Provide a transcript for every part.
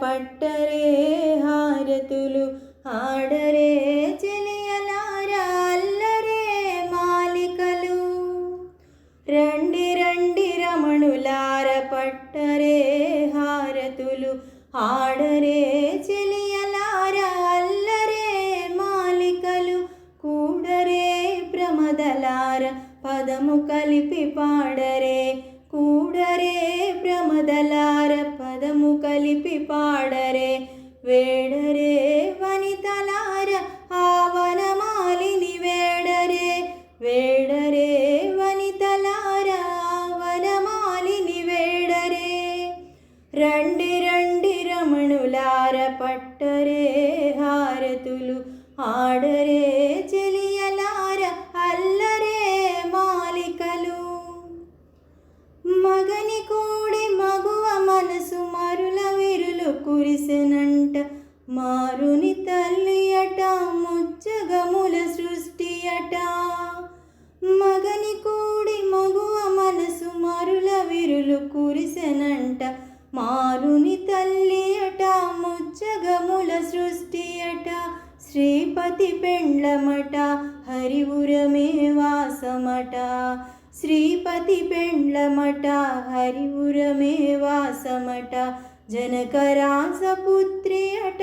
పట్టరే హారతులు ఆడరే చెలియలార అల్లరే మాలికలు రండి రండి రమణులార పట్టరే హారతులు ఆడరే చెలియలార అల్లరే మాలికలు కూడరే ప్రమదలార పదము కలిపి పాడరే కూడరే ప్రమదలార పదము కలిపి పాడరే. వేడరే వనితలార ఆవన మాలిని వేడరే. వేడరే వనితలార ఆవన మాలిని వేడరే. రండి రండి రమణులార పట్టరే హారతులు ఆడరే. మారుని తల్లి అట ముచ్చగముల సృష్టి అట. మగని కూడి మగువ మనసు మరుల విరులు కురిసెనంట. మారుని తల్లి అట ముచ్చగముల సృష్టి అట. శ్రీపతి పెండ్లమట హరివురమే వాసమట. శ్రీపతి పెండ్లమట హరివురమే వాసమట. జనకరాజపుత్రి అట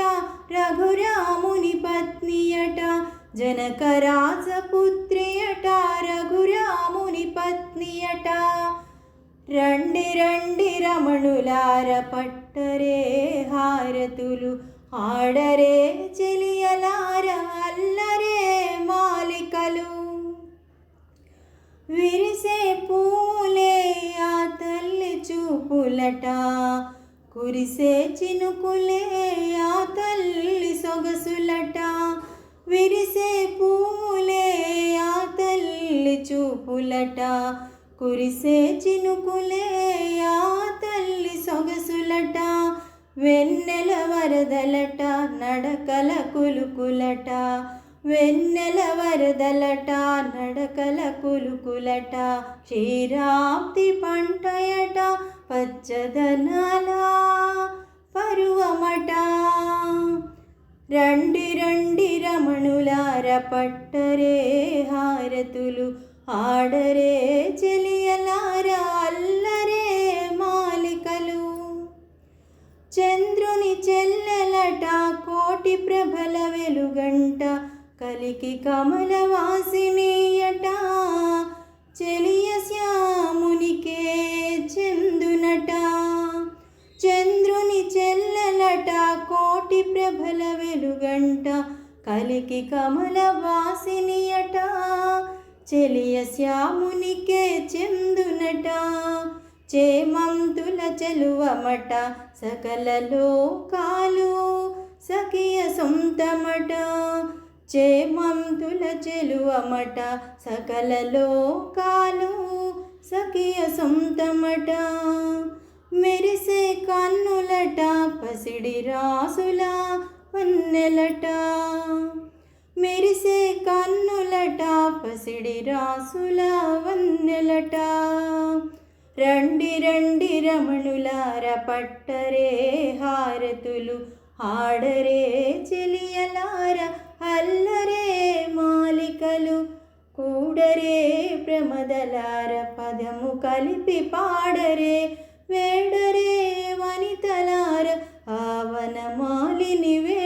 రఘురాముని పత్ని అట జనకరాజపుత్రి అట రఘురాముని పత్ని అట రండి రండి రమణులార పట్టరే హారతులు ఆడరే చెలియలార అల్లరే మాలికలు. విరిసే పూలే ఆ తల్లి చూపులట కురిసే చినుకులే ఆ తల్లి సొగసులట. విరిసే పూలే ఆ తల్లి చూపులట. కురిసే చినుకులే ఆ తల్లి సొగసులట. వెన్నెల వరదలట నడకల కులుకులట. వెన్నెల వరదలట నడకల కులుకులట క్షీరాబ్ది పంటయట పచ్చదనాల పరువమట. రండి రండి రమణులార పట్టరే హారతులు ఆడరే చెలియలార అల్లరే మాలికలు. చంద్రుని చెల్లెలట కోటి ప్రభల వెలుగంట కలికి కమలవాసినీయట చెలియ శ్యామునికే చెందునట. చంద్రుని చెల్లెలట కోటి ప్రభల వెలుగంట. కలికి కమల వాసినియట చెలియ శ్యామునికే చెందునట. చేమంతుల చెలువమట సకల లోకాలు సఖియ సొంతమట. చేమంతుల చెలువమట సకల లోకాలు సఖియ సొంతమట. మెరిసే కన్నులట పసిడి రాసుల వన్నెలట మెరిసే కన్నులట పసిడి రాసుల వన్నెలట రండి రండి రమణులార పట్టరే హారతులు ఆడరే చెలియలార అల్లరే మాలికలు కూడరే ప్రమదలార పదము కలిపి పాడరే వేడరే వనితలార ఆవన మాలిని వే